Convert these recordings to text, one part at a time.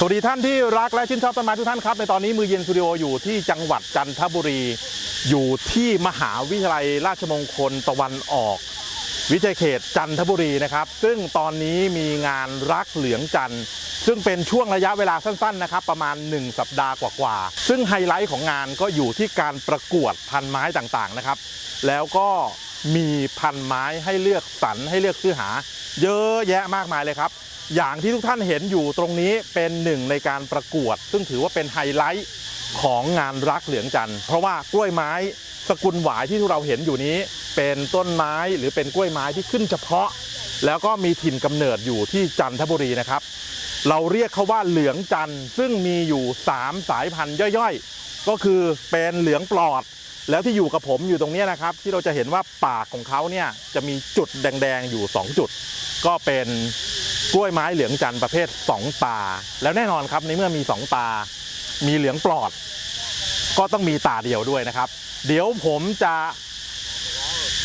สวัสดีท่านที่รักและชื่นชอบต้นไม้ทุกท่านครับ ในตอนนี้มือเย็นสตูดิโออยู่ที่จังหวัดจันทบุรี อยู่ที่มหาวิทยาลัยราชมงคลตะวันออก วิจัยเขตจันทบุรีนะครับ ซึ่งตอนนี้มีงานรักเหลืองจันทร์ซึ่งเป็นช่วงระยะเวลาสั้นๆนะครับ ประมาณ 1 สัปดาห์กว่าๆ ซึ่งไฮไลท์ของงานก็อยู่ที่การประกวดพันไม้ต่างๆนะครับ แล้วก็มีพันไม้ให้เลือกสรรให้เลือกซื้อหา เยอะแยะมากมายเลยครับ อย่างที่ทุกท่านเห็นอยู่ตรงนี้เป็นหนึ่งในการประกวด ซึ่งถือว่าเป็นไฮไลท์ของงานรักเหลืองจันทร์เพราะว่ากล้วยไม้สกุลหวายที่เราเห็นอยู่นี้ เป็นต้นไม้หรือเป็นกล้วยไม้ที่ขึ้นเฉพาะ แล้วก็มีถิ่นกำเนิดอยู่ที่จันทบุรีนะครับ เราเรียกเขาว่าเหลืองจันทร์ซึ่งมีอยู่ 3 สายพันธุ์ย่อยๆ ก็คือเป็นเหลืองปลอด แล้วที่อยู่กับผมอยู่ตรงนี้นะครับ ที่เราจะเห็นว่าปากของเขาเนี่ยจะมีจุดแดงๆอยู่ 2 จุด ก็เป็น กล้วยไม้เหลืองจันทร์ประเภท 2 ตา แล้วแน่นอนครับในเมื่อมี 2 ตา มีเหลืองปลอด ก็ต้องมีตาเดียวด้วยนะครับ เดี๋ยวผมจะ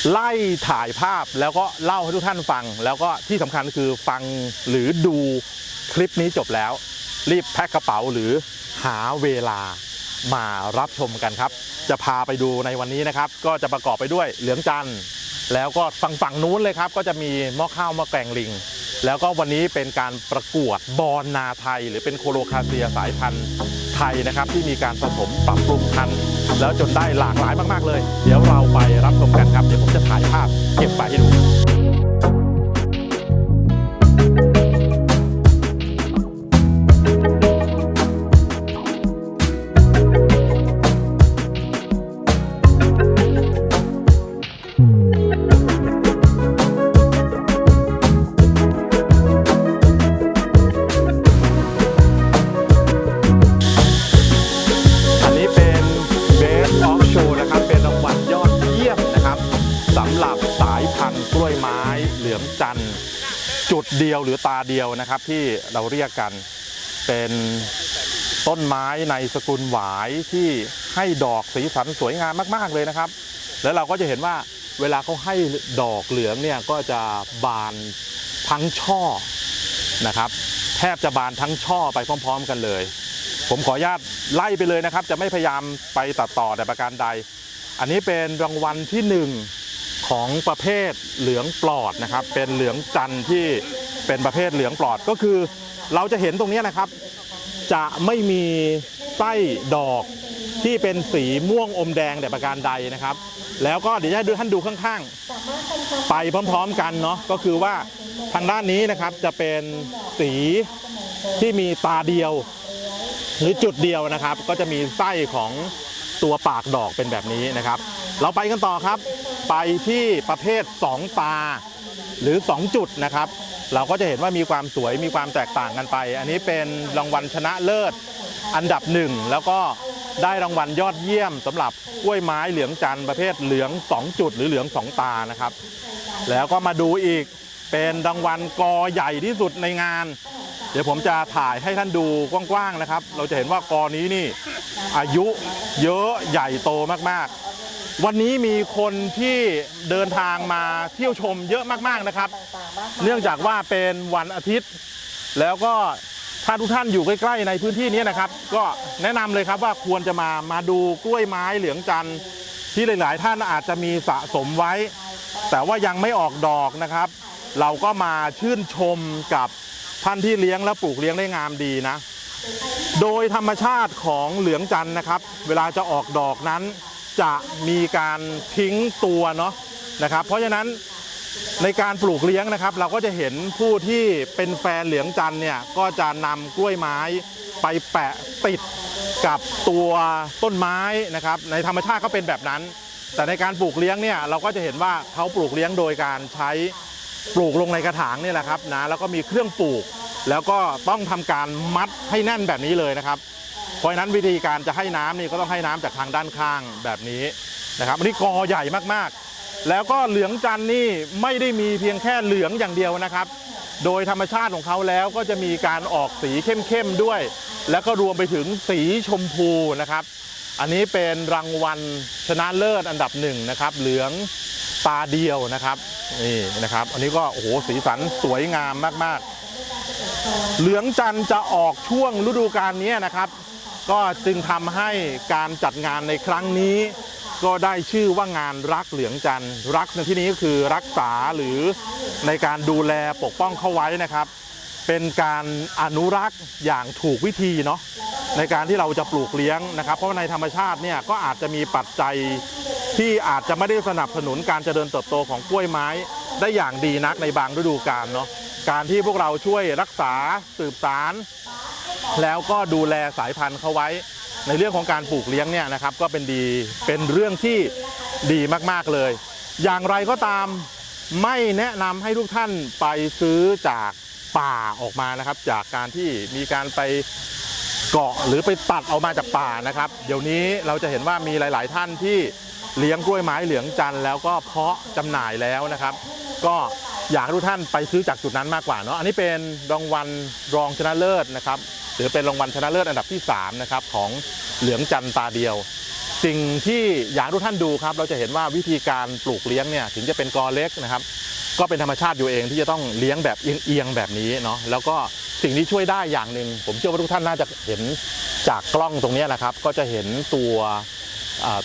ไล่ถ่ายภาพแล้วก็เล่าให้ทุกท่านฟัง แล้วก็ที่สำคัญคือฟังหรือดูคลิปนี้จบแล้ว รีบแพ็คกระเป๋าหรือหาเวลามารับชมกันครับ จะพาไปดูในวันนี้นะครับ ก็จะประกอบไปด้วยเหลืองจันทร์แล้วก็ฝั่งฝั่งนู้นเลยครับ ก็จะมีหม้อข้าวหม้อแกงลิง แล้วก็วันนี้เป็นการประกวดบอนนาไทย หรือเป็นโคโลคาเซียสายพันธุ์ไทยนะครับ ที่มีการผสมปรับปรุงพันธุ์แล้วจนได้หลากหลายมาก ๆ เลย เดี๋ยวเราไปรับชมกันครับ เดี๋ยวผมจะถ่ายภาพเก็บไปให้ดู เหรือตาเดียวนะครับที่เราเรียกกันเป็นต้นไม้ในสกุลหวายที่ให้ดอกสีสันสวยงามมาก ๆ เลยนะครับ แล้วเราก็จะเห็นว่าเวลาเขาให้ดอกเหลืองเนี่ยก็จะบานทั้งช่อนะครับ แทบจะบานทั้งช่อไปพร้อม ๆ กันเลย ผมขออนุญาตไล่ไปเลยนะครับ จะไม่พยายามไปตัดต่อแต่ประการใด อันนี้เป็นรางวัลที่หนึ่งของประเภทเหลืองปลอดนะครับ เป็นเหลืองจันทร์ที่ เป็นประเภทเหลืองปลอดก็คือ เราจะเห็นตรงนี้นะครับ จะไม่มีไส้ดอกที่เป็นสีม่วงอมแดงแต่ประการใดนะครับ แล้วก็เดี๋ยวจะให้ดูท่านดูข้างๆ ไปพร้อมๆกันเนาะก็คือว่าทางด้านนี้นะครับจะเป็นสีที่มีตาเดียว หรือจุดเดียวนะครับ ก็จะมีไส้ของตัวปากดอกเป็นแบบนี้นะครับ เราไปกันต่อครับ ไปที่ประเภท 2 ตาหรือ 2 จุดนะครับ เราก็จะเห็นว่ามีความสวยมีความแตกต่างกันไป อันนี้เป็นรางวัลชนะเลิศอันดับหนึ่งแล้วก็ได้รางวัลยอดเยี่ยมสำหรับกล้วยไม้เหลืองจันทร์ประเภทเหลือง 2 จุดหรือเหลือง 2 ตานะครับ แล้วก็มาดูอีกเป็นรางวัลกอใหญ่ที่สุดในงาน เดี๋ยวผมจะถ่ายให้ท่านดูกว้างๆนะครับ เราจะเห็นว่ากอนี้นี่อายุเยอะใหญ่โตมากๆ วันนี้มีคนที่เดินทางมาเที่ยวชมเยอะมากๆนะครับ เนื่องจากว่าเป็นวันอาทิตย์ แล้วก็ถ้าทุกท่านอยู่ใกล้ๆในพื้นที่นี้นะครับ ก็แนะนำเลยครับว่าควรจะมามาดูกล้วยไม้เหลืองจันทร์ที่หลายๆ ท่านอาจจะมีสะสมไว้ แต่ว่ายังไม่ออกดอกนะครับ เราก็มาชื่นชมกับท่านที่เลี้ยงและปลูกเลี้ยงได้งามดีนะ โดยธรรมชาติของเหลืองจันทร์นะครับ เวลาจะออกดอกนั้น จะมีการทิ้งตัวเนาะนะครับ เพราะฉะนั้นในการปลูกเลี้ยงนะครับ เราก็จะเห็นผู้ที่เป็นแฟนเหลืองจันเนี่ยก็จะนำกล้วยไม้ไปแปะติดกับตัวต้นไม้นะครับ ในธรรมชาติเขาเป็นแบบนั้น แต่ในการปลูกเลี้ยงเนี่ยเราก็จะเห็นว่าเขาปลูกเลี้ยงโดยการใช้ปลูกลงในกระถางนี่แหละครับนะแล้วก็มีเครื่องปลูก แล้วก็ต้องทำการมัดให้แน่นแบบนี้เลยนะครับ เพราะฉะนั้นวิธีการจะให้น้ำนี่ก็ต้องให้น้ำจากทางด้านข้างแบบนี้นะครับอันนี้กอใหญ่มากๆ แล้วก็เหลืองจันนี่ไม่ได้มีเพียงแค่เหลืองอย่างเดียวนะครับ โดยธรรมชาติของเขาแล้วก็จะมีการออกสีเข้มๆด้วย แล้วก็รวมไปถึงสีชมพูนะครับ อันนี้เป็นรางวัลชนะเลิศอันดับหนึ่งนะครับ เหลืองตาเดียวนะครับนี่นะครับอันนี้ก็โอ้โหสีสันสวยงามมากๆ เหลืองจันจะออกช่วงฤดูกาลนี้นะครับ ก็จึงทำให้การจัดงานในครั้งนี้ ก็ได้ชื่อว่างานรักเหลืองจันทร์รักในที่นี้ก็คือรักษาหรือในการดูแลปกป้องเขาไว้นะครับ เป็นการอนุรักษ์อย่างถูกวิธีเนาะในการที่เราจะปลูกเลี้ยงนะครับ เพราะาในธรรมชาติเนี่ยก็อาจจะมีปัจจัยที่อาจจะไม่ได้สนับสนุนการเจริญเติบโตของกล้วยไม้ได้อย่างดีนักในบางฤดูกาลเนาะการที่พวกเราช่วยรักษาสืบสาร แล้วก็ดูแลสายพันธุ์เขาไว้ ในเรื่องของการปลูกเลี้ยงเนี่ยนะครับก็เป็นดีเป็นเรื่องที่ดีมากๆเลย อย่างไรก็ตามไม่แนะนำให้ทุกท่านไปซื้อจากป่าออกมานะครับ จากการที่มีการไปเกาะหรือไปตัดเอามาจากป่านะครับ เดี๋ยวนี้เราจะเห็นว่ามีหลาย ๆ ท่านที่เลี้ยงกล้วยไม้เหลืองจันทร์แล้วก็เพาะจำหน่ายแล้วนะครับ ก็ อยากให้ทุกท่านไปซื้อจากจุดนั้นมากกว่าเนาะอันนี้เป็นรางวัลรองชนะเลิศนะครับหรือเป็นรางวัลชนะเลิศอันดับที่3นะครับของเหลืองจันตาเดียว สิ่งที่อยากให้ทุกท่านดูครับ เราจะเห็นว่าวิธีการปลูกเลี้ยงเนี่ยถึงจะเป็นกอเล็กนะครับ ก็เป็นธรรมชาติอยู่เองที่จะต้องเลี้ยงแบบเอียงๆแบบนี้เนาะแล้วก็สิ่งที่ช่วยได้อย่างหนึ่งผมเชื่อว่าทุกท่านน่าจะเห็นจากกล้องตรงนี้นะครับ ก็จะเห็นตัว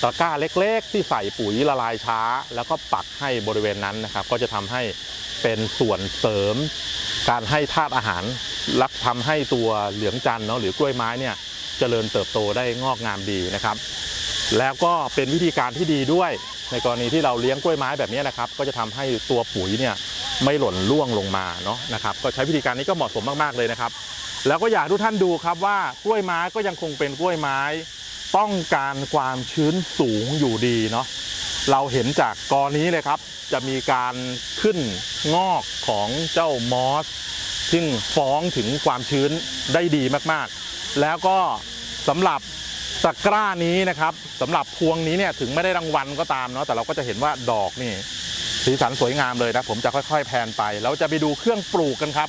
ตะกร้าเล็ก ๆ ที่ใส่ปุ๋ยละลายช้า แล้วก็ปักให้บริเวณนั้นนะครับ ก็จะทำให้ เป็นส่วนเสริม การให้ธาตุอาหารรักทำให้ตัวเหลืองจันเนาะหรือกล้วยไม้เนี่ยเจริญเติบโตได้งอกงามดีนะครับ แล้วก็เป็นวิธีการที่ดีด้วย ในกรณีที่เราเลี้ยงกล้วยไม้แบบนี้นะครับ ก็จะทำให้ตัวปุ๋ยเนี่ยไม่หล่นร่วงลงมาเนาะนะครับ ก็ใช้วิธีการนี้ก็เหมาะสมมากๆเลยนะครับ แล้วก็อยากทุกท่านดูครับว่ากล้วยไม้ก็ยังคงเป็นกล้วยไม้ ต้องการความชื้นสูงอยู่ดีเนาะ เราเห็นจากกอนี้เลยครับ จะมีการขึ้นงอกของเจ้ามอส ซึ่งฟ้องถึงความชื้นได้ดีมากๆ แล้วก็สำหรับตะกร้านี้นะครับสำหรับพวงนี้เนี่ยถึงไม่ได้รางวัลก็ตามเนาะแต่เราก็จะเห็นว่าดอกนี่สีสันสวยงามเลยนะผมจะค่อยๆแพนไปแล้วจะไปดูเครื่องปลูกกันครับ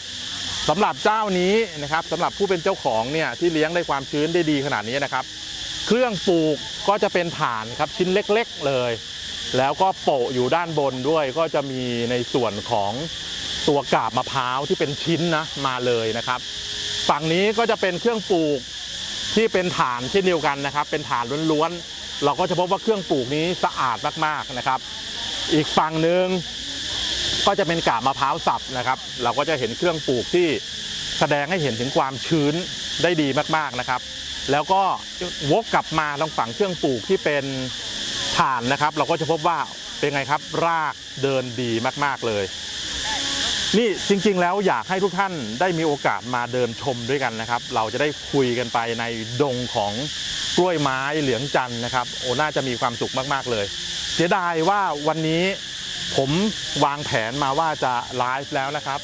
สำหรับเจ้านี้นะครับสำหรับผู้เป็นเจ้าของเนี่ยที่เลี้ยงได้ความชื้นได้ดีขนาดนี้นะครับ เครื่องปลูกก็จะเป็นฐานครับชิ้นเล็ก ๆ เลย แล้วก็โปะอยู่ด้านบนด้วยก็จะมีในส่วนของตัวกาบมะพร้าวที่เป็นชิ้นนะมาเลยนะครับ ฝั่งนี้ก็จะเป็นเครื่องปลูกที่เป็นฐานเช่นเดียวกันนะครับ เป็นฐานล้วนๆเราก็จะพบว่าเครื่องปลูกนี้สะอาดมากๆนะครับ อีกฝั่งหนึ่งก็จะเป็นกาบมะพร้าวสับนะครับ เราก็จะเห็นเครื่องปลูกที่แสดงให้เห็นถึงความชื้นได้ดีมากๆนะครับ แล้วก็วกกลับมาทางฝั่งเครื่องปลูกที่เป็น ฐานนะครับ เราก็จะพบว่าเป็นไงครับ รากเดินดีมาก ๆ เลย นี่จริง ๆ แล้วอยากให้ทุกท่านได้มีโอกาสมาเดินชมด้วยกันนะครับ เราจะได้คุยกันไปในดงของกล้วยไม้เหลืองจันนะครับ โอ้น่าจะมีความสุขมาก ๆ เลย เสียดายว่าวันนี้ผมวางแผนมาว่าจะไลฟ์แล้วนะครับ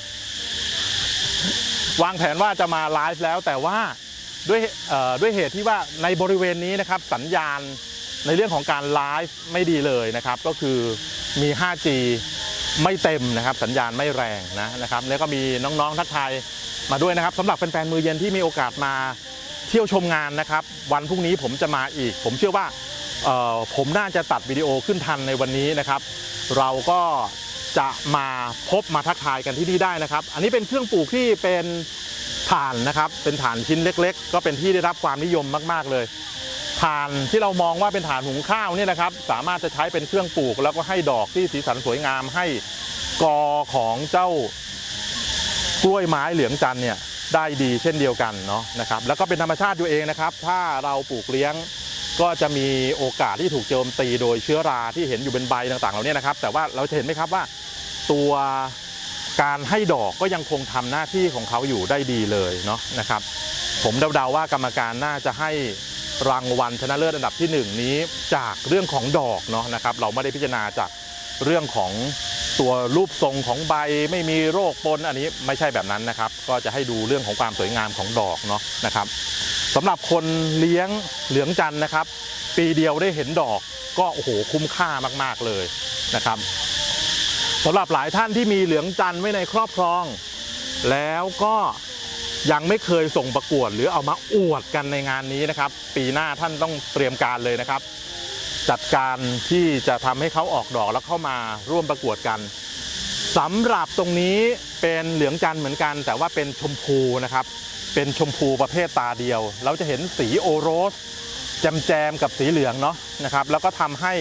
วางแผนว่าจะมาไลฟ์แล้วแต่ว่าด้วยด้วยเหตุที่ว่าในบริเวณนี้นะครับสัญญาณ ในเรื่องของการไลฟ์ไม่ดีเลยนะครับ ก็คือมี 5G ไม่เต็มนะครับ สัญญาณไม่แรงนะนะครับ แล้วก็มีน้องๆทักทายมาด้วยนะครับสำหรับแฟนๆมือเย็นที่มีโอกาสมาเที่ยวชมงานนะครับ วันพรุ่งนี้ผมจะมาอีก ผมเชื่อว่าผมน่าจะตัดวิดีโอขึ้นทันในวันนี้นะครับ เราก็จะมาพบมาทักทายกันที่นี่ได้นะครับ อันนี้เป็นเครื่องปลูกที่เป็นถ่านนะครับ เป็นถ่านชิ้นเล็ก ๆ ก็เป็นที่ได้รับความนิยมมาก ๆเลย ถ่านที่เรามองว่าเป็นถ่านหุงข้าวเนี่ยนะครับ สามารถจะใช้เป็นเครื่องปลูก แล้วก็ให้ดอกที่สีสันสวยงามให้กอของเจ้ากล้วยไม้เหลืองจันเนี่ยได้ดีเช่นเดียวกันเนาะนะครับ แล้วก็เป็นธรรมชาติอยู่เองนะครับ ถ้าเราปลูกเลี้ยงก็จะมีโอกาสที่ถูกโจมตีโดยเชื้อราที่เห็นอยู่เป็นใบต่างๆเหล่านี้นะครับ แต่ว่าเราจะเห็นไหมครับว่า ตัวการให้ดอกก็ยังคงทำหน้าที่ของเขาอยู่ได้ดีเลยเนาะนะครับ ผมเดาๆว่ากรรมการน่าจะให้ รางวัลชนะเลิศอันดับที่หนึ่งนี้จากเรื่องของดอกเนาะนะครับ เราไม่ได้พิจารณาจากเรื่องของตัวรูปทรงของใบไม่มีโรคปนอันนี้ไม่ใช่แบบนั้นนะครับ ก็จะให้ดูเรื่องของความสวยงามของดอกเนาะนะครับสำหรับคนเลี้ยงเหลืองจันนะครับ ปีเดียวได้เห็นดอกก็โอ้โหคุ้มค่ามากๆเลยนะครับสำหรับหลายท่านที่มีเหลืองจันไว้ในครอบครอง แล้วก็ ยังไม่เคยส่งประกวดหรือเอามาอวดกันในงานนี้นะครับ ปีหน้าท่านต้องเตรียมการเลยนะครับ จัดการที่จะทำให้เขาออกดอกแล้วเข้ามาร่วมประกวดกันสำหรับตรงนี้เป็นเหลืองจันทร์เหมือนกัน แต่ว่าเป็นชมพูนะครับ เป็นชมพูประเภทตาเดียว เราจะเห็นสีโอโรสแจมแจมๆกับสีเหลืองเนาะนะครับ แล้วก็ทำให้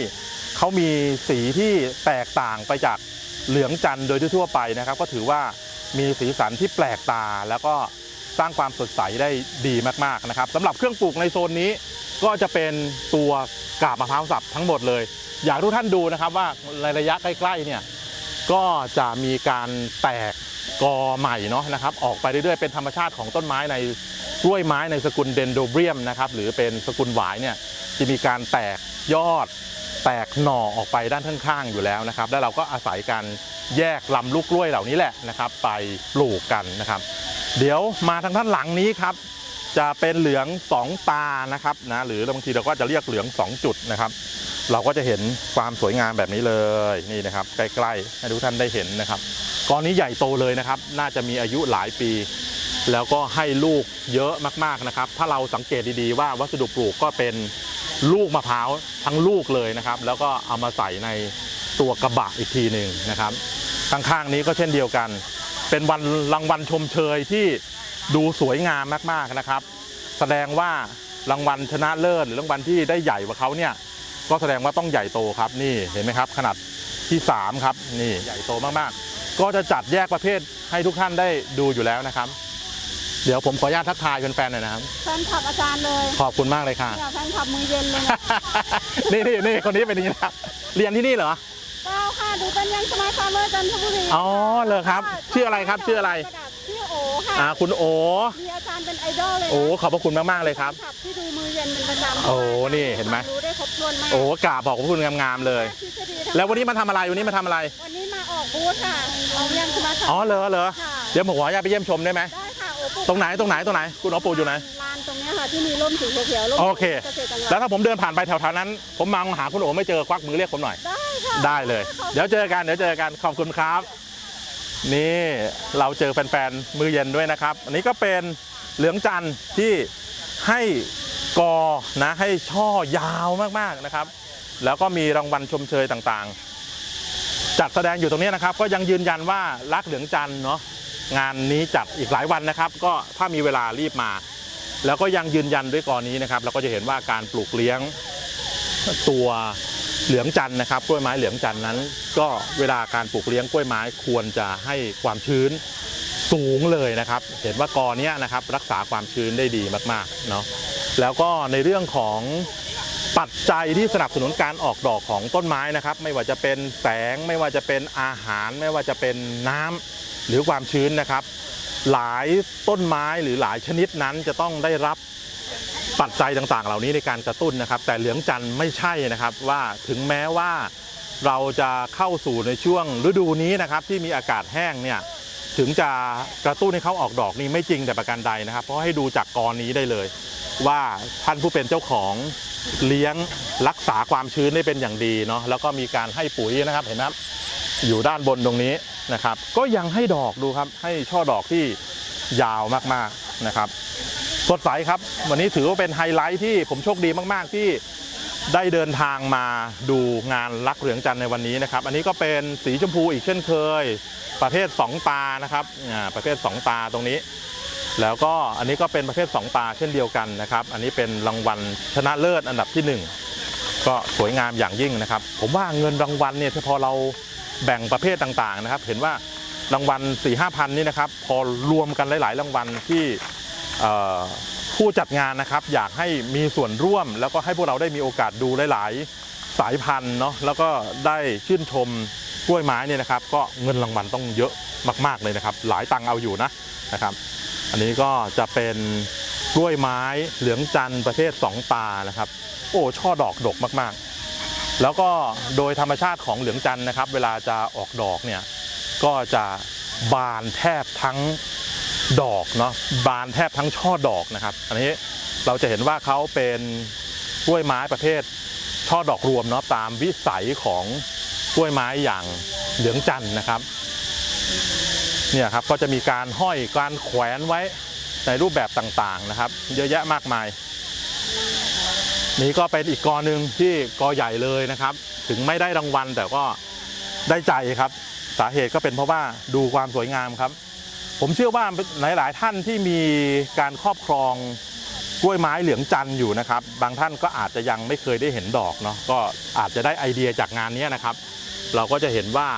เขามีสีที่แตกต่างไปจากเหลืองจันทร์โดยทั่วไปนะครับ ก็ถือว่ามีสีสันที่แปลกตาแล้วก็ สร้างความสดใสได้ดีมากๆนะครับสำหรับเครื่องปลูกในโซนนี้ก็จะเป็นตัวกาบมะพร้าวสับทั้งหมดเลย อยากทุกท่านดูนะครับว่าระยะใกล้ๆเนี่ยก็จะมีการแตกกอใหม่เนาะนะครับออกไปเรื่อยๆเป็นธรรมชาติของต้นไม้ในกล้วยไม้ในสกุลเดนโดเบียมนะครับหรือเป็นสกุลหวายเนี่ยจะมีการแตกยอด แตกหน่อออกไปด้านข้างๆอยู่แล้วนะครับ แล้วเราก็อาศัยการแยกลำลูกกล้วยเหล่านี้แหละนะครับ ไปปลูกกันนะครับ เดี๋ยวมาทางด้านหลังนี้ครับ จะเป็นเหลืองสองตานะครับนะหรือบางทีเราก็จะเรียกเหลืองสองจุดนะครับ เราก็จะเห็นความสวยงามแบบนี้เลยนี่นะครับ ใกล้ๆให้ทุกท่านได้เห็นนะครับกอนนี้ใหญ่โตเลยนะครับ น่าจะมีอายุหลายปี แล้วก็ให้ลูกเยอะมากๆนะครับ ถ้าเราสังเกตดีๆว่าวัสดุปลูกก็เป็นลูกมะพร้าวทั้งลูกเลยนะครับ แล้วก็เอามาใส่ในตัวกระบะอีกทีหนึ่งนะครับข้างๆนี้ก็เช่นเดียวกัน เป็นวันรางวัลชมเชยที่ดูสวยงามมากๆนะครับ แสดงว่ารางวัลชนะเลิศหรือรางวัลที่ได้ใหญ่กว่าเขาเนี่ยก็แสดงว่าต้องใหญ่โตครับนี่เห็นไหมครับ ขนาดที่ 3 ครับนี่ใหญ่โตมากๆ ก็จะจัดแยกประเภทให้ทุกท่านได้ดูอยู่แล้วนะครับ เดี๋ยวผมขออนุญาตทักทายแฟนๆหน่อยนะครับแฟนคลับอาจารย์เลยขอบคุณมากเลยค่ะเนี่ยแฟนคลับมือเย็นเลยนะ นี่นี่นี่คนนี้เป็นอย่างนี้นะครับเรียนที่นี่เหรอ เก้าค่ะดูเป็นยังสมัยฟาร์มเมอร์จันทบุรีอ๋อเหรอครับชื่ออะไรครับชื่ออะไรชื่อโอค่ะอ่าคุณโอมีอาจารย์เป็นไอดอลเลยนะโอ้ขอบพระคุณมากๆเลยครับแฟนคลับที่ดูมือเย็นเป็นประจำโอ้นี่เห็นไหม รู้ได้ครบถ้วนมากโอ้กราบบอกขอบคุณงามๆเลย ทฤษฎีทั้งแล้ววันนี้มาทำอะไรวันนี้มาทำอะไรวันนี้มาออกบูธค่ะเอายังสมัยฟาร์มอ๋อเหรอเหรอค่ะ เดี๋ยวผมขออนุญาตไปเยี่ยมชมได้ไหมได้ค่ะโอปลูกตรงไหนตรงไหนตรงไหน คุณโอปลูกอยู่ไหน ลานตรงเนี้ยค่ะที่มีร่มสีเขียวๆร่มโอเค เกษตรจังหวัดแล้วถ้าผมเดินผ่านไปแถวๆนั้น ผมมองหาคุณโอไม่เจอควักมือเรียกผมหน่อย ได้ค่ะ ได้เลยขอบคุณเดี๋ยวเจอกันเดี๋ยวเจอกันขอบคุณครับ นี่เราเจอแฟนๆมือเย็นด้วยนะครับ อันนี้ก็เป็นเหลืองจันทร์ที่ให้กอนะให้ช่อยาวมากๆนะครับ แล้วก็มีรางวัลชมเชยต่างๆ จัดแสดงอยู่ตรงนี้นะครับ ก็ยังยืนยันว่ารักเหลืองจันทร์เนาะงานนี้จัดอีกหลายวันนะครับ ก็ถ้ามีเวลารีบมา แล้วก็ยังยืนยันด้วยกอนี้นะครับ เราก็จะเห็นว่าการปลูกเลี้ยงตัว เหลืองจันนะครับกล้วยไม้เหลืองจันนั้น ก็เวลาการปลูกเลี้ยงกล้วยไม้ควรจะให้ความชื้นสูงเลยนะครับ เห็นว่ากอเนี้ยนะครับรักษาความชื้นได้ดีมากๆเนาะแล้วก็ในเรื่องของปัจจัยที่สนับสนุนการออกดอกของต้นไม้นะครับ ไม่ว่าจะเป็นแสงไม่ว่าจะเป็นอาหาร ไม่ว่าจะเป็นน้ำหรือความชื้นนะครับ หลายต้นไม้หรือหลายชนิดนั้นจะต้องได้รับ ปัจจัยต่างๆ เหล่านี้ในการกระตุ้นนะครับ แต่เหลืองจันทร์ไม่ใช่นะครับว่าถึงแม้ว่าเราจะเข้าสู่ในช่วงฤดูนี้นะครับที่มีอากาศแห้งเนี่ยถึงจะกระตุ้นให้เขาออกดอกนี่ไม่จริงแต่ประการใดนะครับ เพราะให้ดูจากกรนี้ได้เลย ว่าท่านผู้เป็นเจ้าของเลี้ยงรักษาความชื้นได้เป็นอย่างดีเนาะแล้วก็มีการให้ปุ๋ยนะครับเห็นไหมอยู่ด้านบนตรงนี้นะครับ ก็ยังให้ดอกดูครับให้ช่อดอกที่ยาวมากๆนะครับ สดใสครับ วันนี้ถือว่าเป็นไฮไลท์ที่ผมโชคดีมากๆที่ได้เดินทางมาดูงานรักเหลืองจันทร์ในวันนี้นะครับ อันนี้ก็เป็นสีชมพูอีกเช่นเคย ประเภท 2 ตานะครับอ่าประเภท 2 ตาตรงนี้ แล้วก็อันนี้ก็เป็นประเภท 2 ตาเช่นเดียวกันนะครับ อันนี้เป็นรางวัลชนะเลิศอันดับที่ 1 ก็สวยงามอย่างยิ่งนะครับ ผมว่าเงินรางวัลเนี่ยพอเราแบ่งประเภทต่างๆนะครับ เห็นว่ารางวัล4ี่ห้าพันนี่นะครับ พอรวมกันหลาย ๆ รางวัลที่ ผู้จัดงานนะครับอยากให้มีส่วนร่วม แล้วก็ให้พวกเราได้มีโอกาสดูหลาย ๆ สายพันธุ์เนาะแล้วก็ได้ชื่นชมกล้วยไม้เนี่ยนะครับ ก็เงินรางวัลต้องเยอะมาก ๆ เลยนะครับ หลายตังเอาอยู่นะนะครับ อันนี้ก็จะเป็นกล้วยไม้เหลืองจันทร์ประเภท2ตานะครับ โอ้ช่อดอกดกมากๆ แล้วก็โดยธรรมชาติของเหลืองจันทร์นะครับ เวลาจะออกดอกเนี่ยก็จะบานแทบทั้ง ดอกเนาะบานแทบทั้งช่อดอกนะครับ อันนี้เราจะเห็นว่าเขาเป็นกล้วยไม้ประเภทช่อดอกรวมเนาะตามวิสัยของกล้วยไม้อย่างเหลืองจันนะครับเนี่ยครับก็จะมีการห้อยการแขวนไว้ในรูปแบบต่างๆนะครับ เยอะแยะมากมาย นี่ก็เป็นอีกกอหนึ่งที่กอใหญ่เลยนะครับ ถึงไม่ได้รางวัลแต่ก็ได้ใจครับ สาเหตุก็เป็นเพราะว่าดูความสวยงามครับ ผมเชื่อว่าหลาย ๆ ท่านที่มีการครอบครองกล้วยไม้เหลืองจันทร์อยู่นะครับ บางท่านก็อาจจะยังไม่เคยได้เห็นดอกเนาะก็อาจจะได้ไอเดียจากงานนี้นะครับ เราก็จะเห็นว่า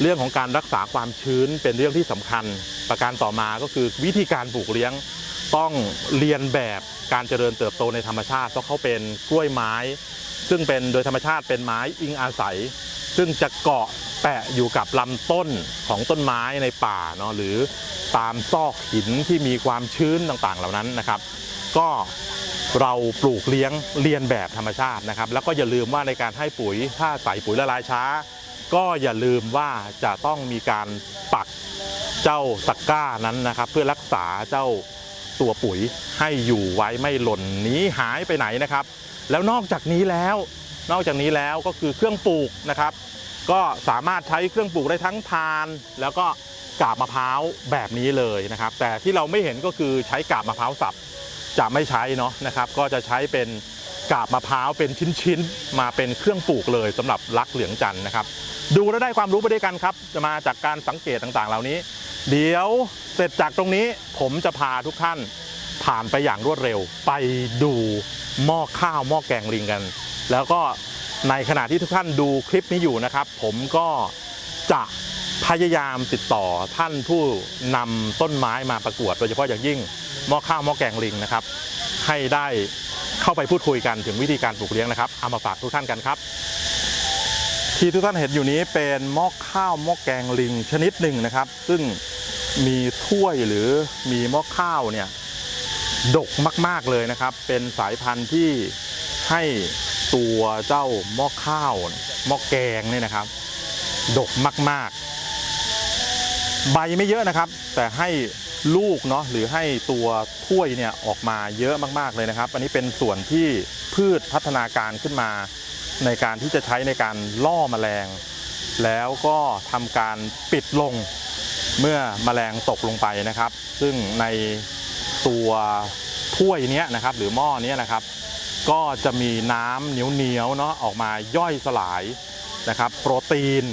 เรื่องของการรักษาความชื้นเป็นเรื่องที่สำคัญ ประการต่อมาก็คือวิธีการปลูกเลี้ยงต้องเรียนแบบการเจริญเติบโตในธรรมชาติเพราะเขาเป็นกล้วยไม้ ซึ่งเป็นโดยธรรมชาติเป็นไม้อิงอาศัย ซึ่งจะเกาะแปะอยู่กับลำต้นของต้นไม้ในป่าเนาะหรือตามซอกหินที่มีความชื้นต่างๆ เหล่านั้นนะครับ ก็เราปลูกเลี้ยงเรียนแบบธรรมชาตินะครับ แล้วก็อย่าลืมว่าในการให้ปุ๋ยถ้าใส่ปุ๋ยละลายช้า ก็อย่าลืมว่าจะต้องมีการปักเจ้าตะกร้านั้นนะครับ เพื่อรักษาเจ้าตัวปุ๋ยให้อยู่ไว้ไม่หล่นหนีหายไปไหนนะครับ แล้วนอกจากนี้แล้ว นอกจากนี้แล้วก็คือเครื่องปลูกนะครับ ก็สามารถใช้เครื่องปลูกได้ทั้งทาน แล้วก็กาบมะพร้าวแบบนี้เลยนะครับ แต่ที่เราไม่เห็นก็คือใช้กาบมะพร้าวสับจะไม่ใช้เนาะนะครับ ก็จะใช้เป็นกาบมะพร้าวเป็นชิ้นๆมาเป็นเครื่องปลูกเลยสำหรับรักเหลืองจันทร์นะครับ ดูแล้วได้ความรู้ไปด้วยกันครับ จะมาจากการสังเกตต่างๆ เหล่านี้ เดี๋ยวเสร็จจากตรงนี้ผมจะพาทุกท่าน ผ่านไปอย่างรวดเร็ว ไปดูหม้อข้าวหม้อแกงลิงกัน แล้วก็ในขณะที่ทุกท่านดูคลิปนี้อยู่นะครับ ผมก็จะพยายามติดต่อท่านผู้นำต้นไม้มาประกวด โดยเฉพาะอย่างยิ่งหม้อข้าวหม้อแกงลิงนะครับ ให้ได้เข้าไปพูดคุยกันถึงวิธีการปลูกเลี้ยงนะครับเอามาฝากทุกท่านกันครับ ที่ทุกท่านเห็นอยู่นี้เป็นหม้อข้าวหม้อแกงลิงชนิดหนึ่งนะครับ ซึ่งมีถ้วยหรือมีหม้อข้าวเนี่ย ดกมาก ๆเลยนะครับ เป็นสายพันธุ์ที่ให้ตัวเจ้าหม้อข้าวหม้อแกงเนี่ยนะครับ ดกมาก ๆ ใบไม่เยอะนะครับ แต่ให้ลูกเนาะหรือให้ตัวถ้วยเนี่ยออกมาเยอะมากๆเลยนะครับ อันนี้เป็นส่วนที่พืชพัฒนาการขึ้นมา ในการที่จะใช้ในการล่อแมลง แล้วก็ทำการปิดลงเมื่อแมลงตกลงไปนะครับ ซึ่งใน ตัวถ้วยเนี้ยนะครับหรือหม้อเนี้ยนะครับ ก็จะมีน้ำเหนียวๆเนาะออกมาย่อยสลายนะครับ โปรตีน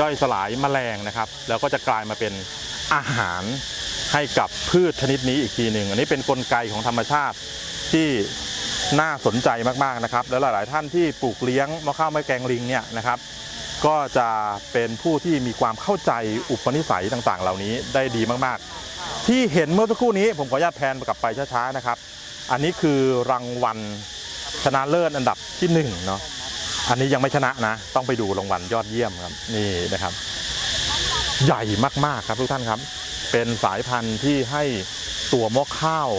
ย่อยสลายแมลงนะครับ แล้วก็จะกลายมาเป็นอาหารให้กับพืชชนิดนี้อีกทีหนึ่งอันนี้เป็นนกลไกของธรรมชาติที่น่าสนใจมากๆนะครับ แล้วหลาย ๆ ท่านที่ปลูกเลี้ยงมะข้าวไม้แกงลิงเนี่ยนะครับ ก็จะเป็นผู้ที่มีความเข้าใจอุปนิสัยต่าง ๆ เหล่านี้ได้ดีมากๆ ที่เห็นเมื่อสักครู่นี้ผมขออนุญาตแพนกลับไปช้าๆนะครับ อันนี้คือรางวัลชนะเลิศอันดับที่หนึ่งเนาะอันนี้ยังไม่ชนะนะ ต้องไปดูรางวัลยอดเยี่ยมครับนี่นะครับ ใหญ่มากๆครับทุกท่านครับ เป็นสายพันธุ์ที่ให้ตัวม้อข้าว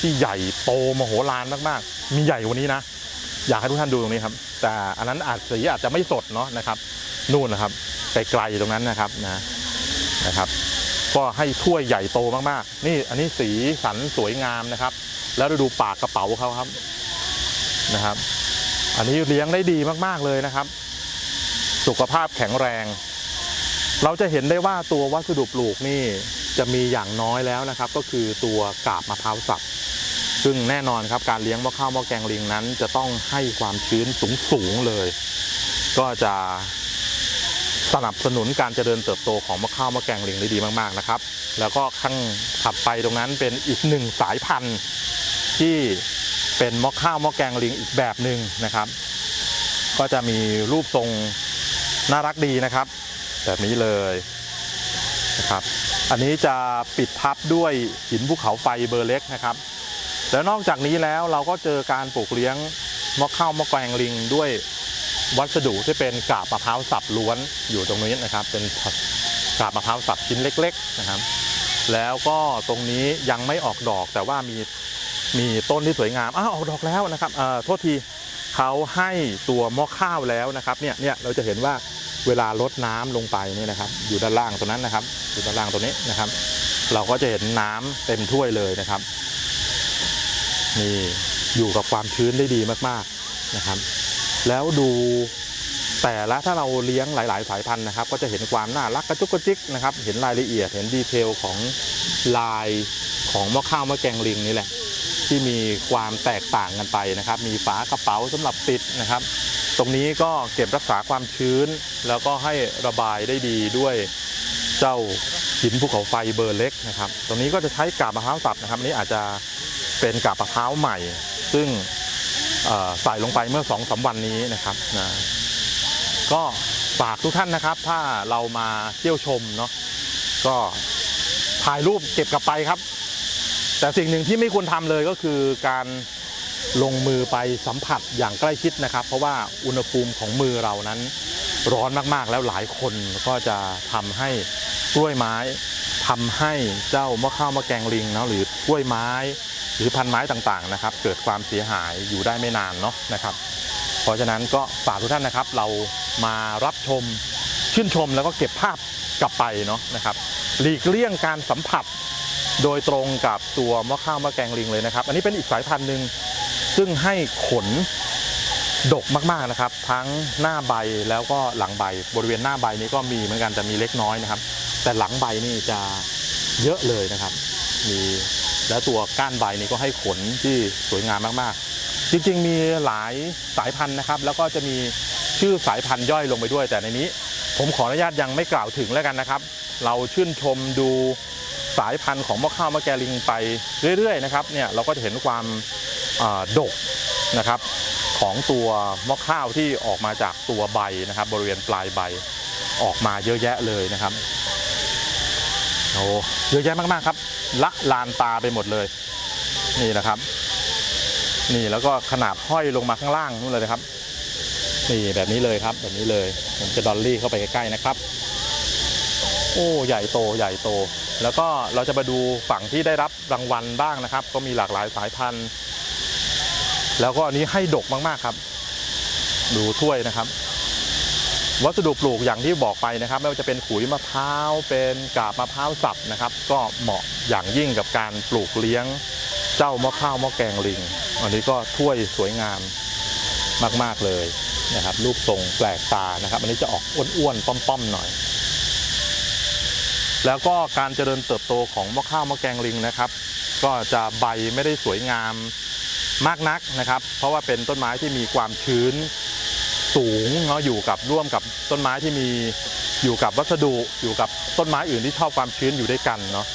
ที่ใหญ่โตมโหฬารมากๆ มีใหญ่กว่านี้นะ อยากให้ทุกท่านดูตรงนี้ครับ แต่อันนั้นอาจสีอาจจะไม่สดเนาะนะครับ นู่นนะครับไกลๆตรงนั้นนะครับนะนะครับ ก็ให้ถ้วยใหญ่โตมากๆ นี่อันนี้สีสันสวยงามนะครับ แล้วดูปากกระเป๋าเขาครับนะครับ อันนี้เลี้ยงได้ดีมากๆเลยนะครับ สุขภาพแข็งแรง เราจะเห็นได้ว่าตัววัสดุปลูกนี่จะมีอย่างน้อยแล้วนะครับ ก็คือตัวกาบมะพร้าวสับซึ่งแน่นอนครับการเลี้ยงหม้อข้าวหม้อแกงลิงนั้น จะต้องให้ความชื้นสูงสูงๆเลย ก็จะ สนับสนุนการเจริญเติบโตของมะข้าวมะแกงลิงได้ดีมากๆนะครับ แล้วก็ข้างถัดไปตรงนั้นเป็นอีกหนึ่งสายพันธุ์ที่เป็นมะข้าวมะแกงลิงอีกแบบหนึ่งนะครับ ก็จะมีรูปทรงน่ารักดีนะครับ แบบนี้เลยนะครับอันนี้จะปิดทับด้วยหินภูเขาไฟเบอร์เล็กนะครับ แล้วนอกจากนี้แล้วเราก็เจอการปลูกเลี้ยงมะข้าวมะแกงลิงด้วย วัสดุที่เป็นกาบมะพร้าวสับล้วนอยู่ตรงนี้นะครับ เป็นกาบมะพร้าวสับชิ้นเล็ก ๆนะครับ แล้วก็ตรงนี้ยังไม่ออกดอกแต่ว่ามีมีต้นที่สวยงามอ้าวออกดอกแล้วนะครับเอ่อโทษทีเขาให้ตัวหม้อข้าวแล้วนะครับเนี่ยเนี่ยเราจะเห็นว่าเวลาลดน้ำลงไปนี่นะครับ อยู่ด้านล่างตรงนั้นนะครับอยู่ด้านล่างตรงนี้นะครับ เราก็จะเห็นน้ำเต็มถ้วยเลยนะครับนี่อยู่กับความชื้นได้ดีมากๆนะครับ แล้วดูแต่ละถ้าเราเลี้ยงหลาย ๆ สายพันธุ์นะครับ ก็จะเห็นความน่ารักกระจุกกระจิกนะครับ เห็นรายละเอียดเห็นดีเทลของลายของม้อข้าวมะแกงลิงนี่แหละ ที่มีความแตกต่างกันไปนะครับ มีฝากระเป๋าสำหรับปิดนะครับ ตรงนี้ก็เก็บรักษาความชื้น แล้วก็ให้ระบายได้ดีด้วยเจ้าหินภูเขาไฟเบอร์เล็กนะครับ ตรงนี้ก็จะใช้กาบมะพร้าวสับนะครับอันนี้อาจจะเป็นกาบมะพร้าวใหม่ ซึ่ง ใส่ลงไปเมื่อ2อสวันนี้นะครับนะก็ฝากทุกท่านนะครับ ถ้าเรามาเที่ยวชมเนาะก็ถ่ายรูปเก็บกลับไปครับ แต่สิ่งหนึ่งที่ไม่ควรทำเลยก็คือการลงมือไปสัมผัสอย่างใกล้ชิดนะครับ เพราะว่าอุณหภูมิของมือเรานั้นร้อนมากๆ แล้วหลายคนก็จะทำให้กล้วยไม้ทำให้เจ้ามะข้าวมะแกงลิงเนาะหรือกล้วยไม้ หรือพันไม้ต่างๆนะครับ เกิดความเสียหายอยู่ได้ไม่นานเนาะนะครับ เพราะฉะนั้นก็ฝากทุกท่านนะครับ เรามารับชมชื่นชมแล้วก็เก็บภาพกลับไปเนาะนะครับ หลีกเลี่ยงการสัมผัสโดยตรงกับตัวมะข้าวมะแกงลิงเลยนะครับ อันนี้เป็นอีกสายพันธุ์หนึ่งซึ่งให้ขนดกมากๆนะครับ ทั้งหน้าใบแล้วก็หลังใบบริเวณหน้าใบนี้ก็มีเหมือนกันแต่มีเล็กน้อยนะครับ แต่หลังใบนี่จะเยอะเลยนะครับ มี แล้วตัวก้านใบนี่ก็ให้ขนที่สวยงามมากๆ จริงๆ มีหลายสายพันธุ์นะครับ แล้วก็จะมีชื่อสายพันธุ์ย่อยลงไปด้วย แต่ในนี้ ผมขออนุญาตยังไม่กล่าวถึงแล้วกันนะครับ เราชื่นชมดูสายพันธุ์ของมะข้าวมะแกลิงไปเรื่อยๆนะครับเนี่ยเราก็จะเห็นความดกนะครับของตัวมะข้าวที่ออกมาจากตัวใบนะครับ บริเวณปลายใบออกมาเยอะแยะเลยนะครับ โอ้เยอะแยะมากๆครับ ละลานตาไปหมดเลย นี่นะครับ นี่แล้วก็ขนาบห้อยลงมาข้างล่างนู่นเลยนะครับ นี่แบบนี้เลยครับ แบบนี้เลย ผมจะดอลลี่เข้าไปใกล้ๆนะครับ โอ้ใหญ่โตใหญ่โต แล้วก็เราจะมาดูฝั่งที่ได้รับรางวัลบ้างนะครับ ก็มีหลากหลายสายพันธุ์ แล้วก็อันนี้ให้ดกมากๆครับ ดูถ้วยนะครับ วัสดุปลูกอย่างที่บอกไปนะครับ ไม่ว่าจะเป็นขุยมะพร้าวเป็นกาบมะพร้าวสับนะครับ ก็เหมาะอย่างยิ่งกับการปลูกเลี้ยงเจ้ามะข้าวมะแกงลิง อันนี้ก็ถ้วยสวยงามมากๆเลยนะครับรูปทรงแปลกตานะครับ อันนี้จะออกอ้วนๆป้อมๆหน่อย แล้วก็การเจริญเติบโตของมะข้าวมะแกงลิงนะครับ ก็จะใบไม่ได้สวยงามมากนักนะครับ เพราะว่าเป็นต้นไม้ที่มีความชื้น สูงเนาะอยู่กับร่วมกับต้นไม้ที่มีอยู่กับวัสดุอยู่กับต้นไม้อื่นที่ชอบความชื้นอยู่ด้วยกันเนาะ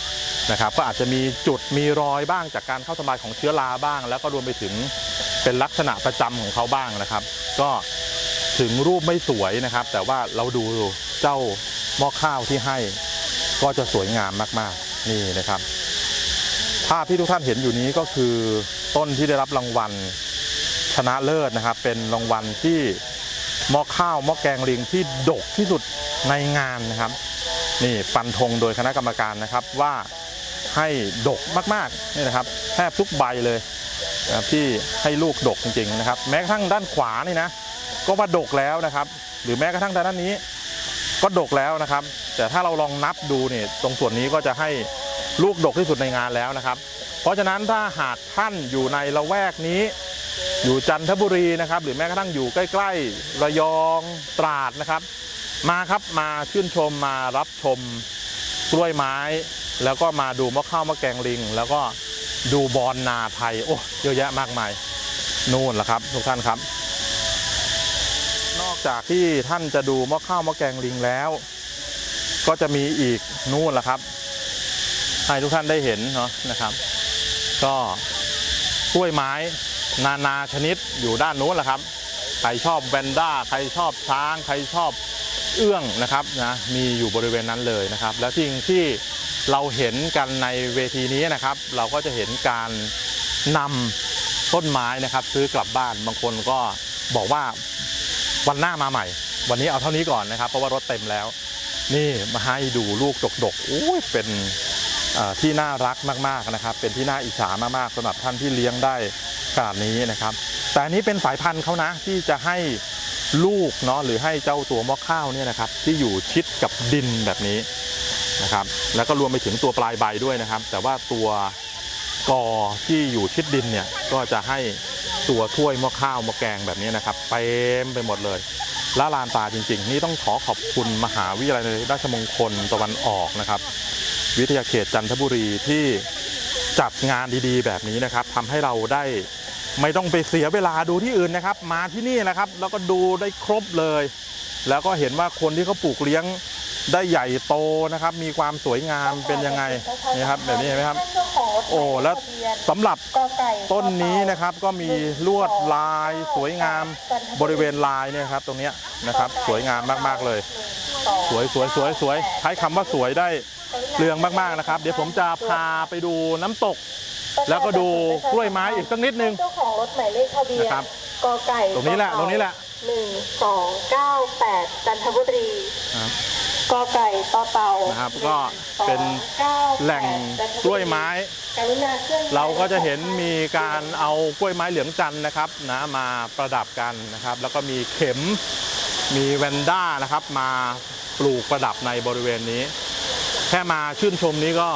นะครับก็อาจจะมีจุดมีรอยบ้างจากการเข้าทำลายของเชื้อราบ้าง แล้วก็รวมไปถึงเป็นลักษณะประจำของเขาบ้างนะครับ ก็ถึงรูปไม่สวยนะครับ แต่ว่าเราดูเจ้าหม้อข้าวที่ให้ ก็จะสวยงามมากๆนี่นะครับ ภาพที่ทุกท่านเห็นอยู่นี้ก็คือต้นที่ได้รับรางวัลชนะเลิศนะครับ เป็นรางวัลที่ หม้อข้าวหม้อแกงลิงที่ดกที่สุดในงานนะครับ นี่ฟันธงโดยคณะกรรมการนะครับว่าให้ดกมากๆนี่นะครับแทบทุกใบเลยนะที่ให้ลูกดกจริงๆนะครับ แม้กระทั่งด้านขวานี่นะก็ว่าดกแล้วนะครับ หรือแม้กระทั่งด้านนี้ ก็ดกแล้วนะครับ แต่ถ้าเราลองนับดูเนี่ยตรงส่วนนี้ก็จะให้ลูกดกที่สุดในงานแล้วนะครับ เพราะฉะนั้นถ้าหากท่านอยู่ในละแวกนี้ อยู่จันทบุรีนะครับ หรือแม้กระทั่งอยู่ใกล้ๆ ระยองตราดนะครับ มาครับมาชื่นชมมารับชมกล้วยไม้ แล้วก็มาดูมะข้าวมะแกงลิง แล้วก็ดูบอลนาไทยโอ้เยอะแยะมากมายนู่นแหละครับ ทุกท่านครับ นอกจากที่ท่านจะดูมะข้าวมะแกงลิงแล้ว ก็จะมีอีกนู่นแหละครับให้ทุกท่านได้เห็นเนาะนะครับ ก็กล้วยไม้ นานาชนิดอยู่ด้านนู้นแหละครับ ใครชอบแวนด้า ใครชอบช้าง ใครชอบเอื้องนะครับนะมีอยู่บริเวณนั้นเลยนะครับ และสิ่งที่เราเห็นกันในเวทีนี้นะครับ เราก็จะเห็นการนำต้นไม้นะครับ ซื้อกลับบ้านบางคนก็บอกว่าวันหน้ามาใหม่ วันนี้เอาเท่านี้ก่อนนะครับ เพราะว่ารถเต็มแล้ว นี่มาให้ดูลูกดกๆโอ้ยเป็นที่น่ารักมากๆนะครับ เป็นที่น่าอิจฉามากๆสำหรับท่านที่เลี้ยงได้ ขนาดนี้นะครับ แต่อันนี้เป็นสายพันธุ์เขานะที่จะให้ลูกเนาะหรือให้เจ้าตัวมะข้าวเนี่ยนะครับ ที่อยู่ชิดกับดินแบบนี้นะครับ แล้วก็รวมไปถึงตัวปลายใบด้วยนะครับ แต่ว่าตัวกอที่อยู่ชิดดินเนี่ยก็จะให้ตัวถ้วยมะข้าวมะแกงแบบนี้นะครับเต็มไปหมดเลยละลานตาจริง ๆ นี่ต้องขอขอบคุณมหาวิทยาลัยราชมงคลตะวันออกนะครับ วิทยาเขตจันทบุรีที่จัดงานดีๆ แบบนี้นะครับทำให้เราได้ ไม่ต้องไปเสียเวลาดูที่อื่นนะครับ มาที่นี่นะครับ แล้วก็ดูได้ครบเลย แล้วก็เห็นว่าคนที่เขาปลูกเลี้ยงได้ใหญ่โตนะครับ มีความสวยงามเป็นยังไงนี่ครับแบบนี้เห็นไหมครับ โอ้แล้วสำหรับต้นนี้นะครับก็มีลวดลายสวยงามบริเวณลายเนี่ยครับ ตรงเนี้ยนะครับ สวยงามมากๆเลย สวยสวยสวยสวยใช้คำว่าสวยได้เรืองมากๆนะครับ เดี๋ยวผมจะพาไปดูน้ำตก แล้วก็ดูกล้วยไม้อีกสักนิดนึงเจ้าของรถหมายเลขทะเบียนนะครับกไก่ตรงนี้แหละตรงนี้แหละหนึ่งสองเก้าแปดจันทบุรีนะครับกไก่ต่อเต่านะครับก็เป็นก้แหล่งกล้วยไม้กรุณาเคลื่อนย้ยเราก็จะเห็นมีการเอากล้วยไม้เหลืองจันทร์นะครับนะมาประดับกันนะครับ แล้วก็มีเข็มมีแวนด้านะครับ มาปลูกประดับในบริเวณนี้ แค่มาชื่นชมนี้ก็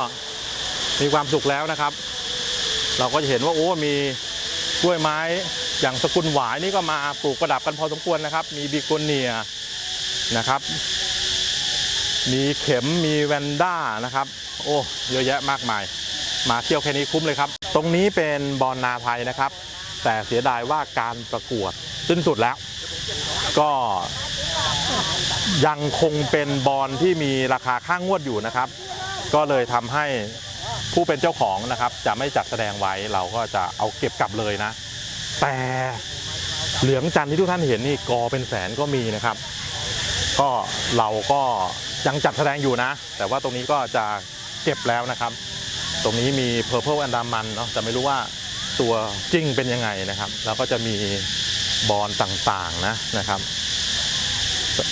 มีความสุขแล้วนะครับ เราก็จะเห็นว่าโอ้มีกล้วยไม้อย่างสกุลหวายนี่ก็มาปลูกประดับกันพอสมควรนะครับ มีบิโกเนียนะครับ มีเข็มมีแวนด้านะครับ โอ้เยอะแยะมากมาย มาเที่ยวแค่นี้คุ้มเลยครับ ตรงนี้เป็นบอลนาไทยนะครับ แต่เสียดายว่าการประกวดสิ้นสุดแล้ว ก็ยังคงเป็นบอลที่มีราคาข้างงวดอยู่นะครับ ก็เลยทำให้ ผู้เป็นเจ้าของนะครับจะไม่จัดแสดงไว้เราก็จะเอาเก็บกลับเลยนะ แต่เหลืองจันทร์ที่ทุกท่านเห็นนี่กอเป็นแสนก็มีนะครับ ก็เราก็ยังจัดแสดงอยู่นะ แต่ว่าตรงนี้ก็จะเก็บแล้วนะครับ ตรงนี้มี Purple อันดามันเนาะแต่ไม่รู้ว่าตัวจริงเป็นยังไงนะครับ แล้วก็จะมีบอลต่างๆนะนะครับ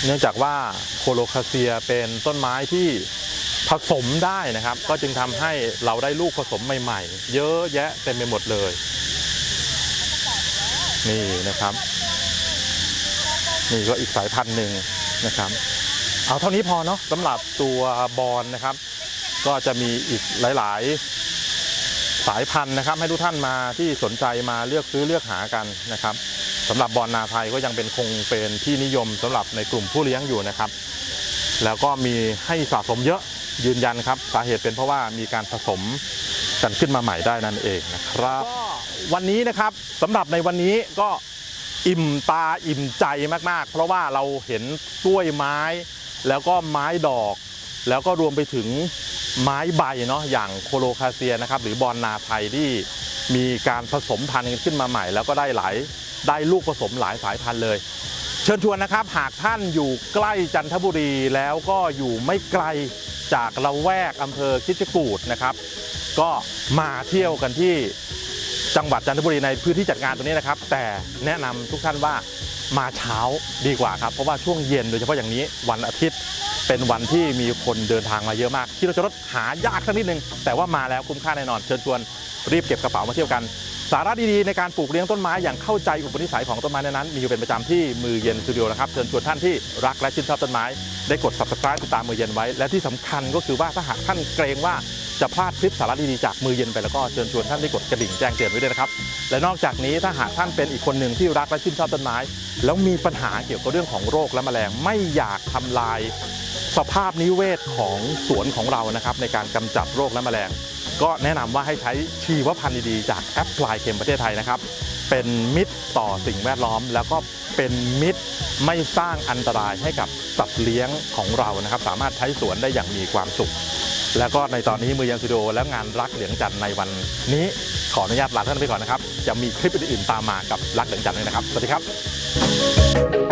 เนื่องจากว่าโคโลคาเซียเป็นต้นไม้ที่ ผสมได้นะครับ ก็จึงทำให้เราได้ลูกผสมใหม่ ๆ เยอะแยะเต็มไปหมดเลย นี่นะครับ นี่ก็อีกสายพันธุ์หนึ่งนะครับ เอาเท่านี้พอเนาะสำหรับตัวบอลนะครับ ก็จะมีอีกหลาย ๆ สายพันธุ์นะครับ ให้ทุกท่านมาที่สนใจมาเลือกซื้อเลือกหากันนะครับสำหรับบอลนาไทยก็ยังเป็นคงเป็นที่นิยมสำหรับในกลุ่มผู้เลี้ยงอยู่นะครับ แล้วก็มีให้สะสมเยอะ ยืนยันครับสาเหตุเป็นเพราะว่ามีการผสมกันขึ้นมาใหม่ได้นั่นเองนะครับ วันนี้นะครับสำหรับในวันนี้ก็อิ่มตาอิ่มใจมากๆ เพราะว่าเราเห็นกล้วยไม้ แล้วก็ไม้ดอก แล้วก็รวมไปถึงไม้ใบเนาะอย่างโคโลคาเซียนะครับหรือบอลนาไทยที่มีการผสมพันธุ์ขึ้นมาใหม่ แล้วก็ได้หลายได้ลูกผสมหลายสายพันธุ์เลย เชิญชวนนะครับ หากท่านอยู่ใกล้จันทบุรีแล้วก็อยู่ไม่ไกล จากละแวกอำเภอคิชกูดนะครับ ก็มาเที่ยวกันที่จังหวัดจันทบุรีในพื้นที่จัดงานตรงนี้นะครับ แต่แนะนำทุกท่านว่ามาเช้าดีกว่าครับ เพราะว่าช่วงเย็นโดยเฉพาะอย่างนี้วันอาทิตย์เป็นวันที่มีคนเดินทางมาเยอะมาก ที่เราจะรถหายากสักนิดนึง แต่ว่ามาแล้วคุ้มค่าแน่นอน เชิญชวนรีบเก็บกระเป๋ามาเที่ยวกัน สาระดีๆในการปลูกเลี้ยงต้นไม้อย่างเข้าใจอุปนิสัยของต้นไม้นั้นๆมีอยู่เป็นประจำที่มือเย็นสตูดิโอนะครับเชิญชวนท่านที่รักและชื่นชอบต้นไม้ได้กด subscribe ติดตามมือเย็นไว้ และที่สำคัญก็คือว่าถ้าหากท่านเกรงว่าจะพลาดคลิปสาระดีๆจากมือเย็นไปแล้วก็เชิญชวนท่านได้กดกระดิ่งแจ้งเตือนไว้ด้วยนะครับ และนอกจากนี้ถ้าหากท่านเป็นอีกคนหนึ่งที่รักและชื่นชอบต้นไม้ แล้วมีปัญหาเกี่ยวกับเรื่องของโรคและแมลงไม่อยากทำลาย สภาพนิเวศของสวนของเรานะครับในการกำจัดโรคและแมลง ก็แนะนำว่าให้ใช้ชีวพันธุ์ดีๆ จากแอปพลายเคมประเทศไทยนะครับ เป็นมิตรต่อสิ่งแวดล้อม แล้วก็เป็นมิตรไม่สร้างอันตรายให้กับสัตว์เลี้ยงของเรานะครับ สามารถใช้สวนได้อย่างมีความสุข แล้วก็ในตอนนี้มือยันสตูดิโอและงานรักเหลืองจันทร์ในวันนี้ขออนุญาตลาท่านไปก่อนนะครับ จะมีคลิปอื่นๆตามมากับรักเหลืองจันทร์ด้วยนะครับ สวัสดีครับ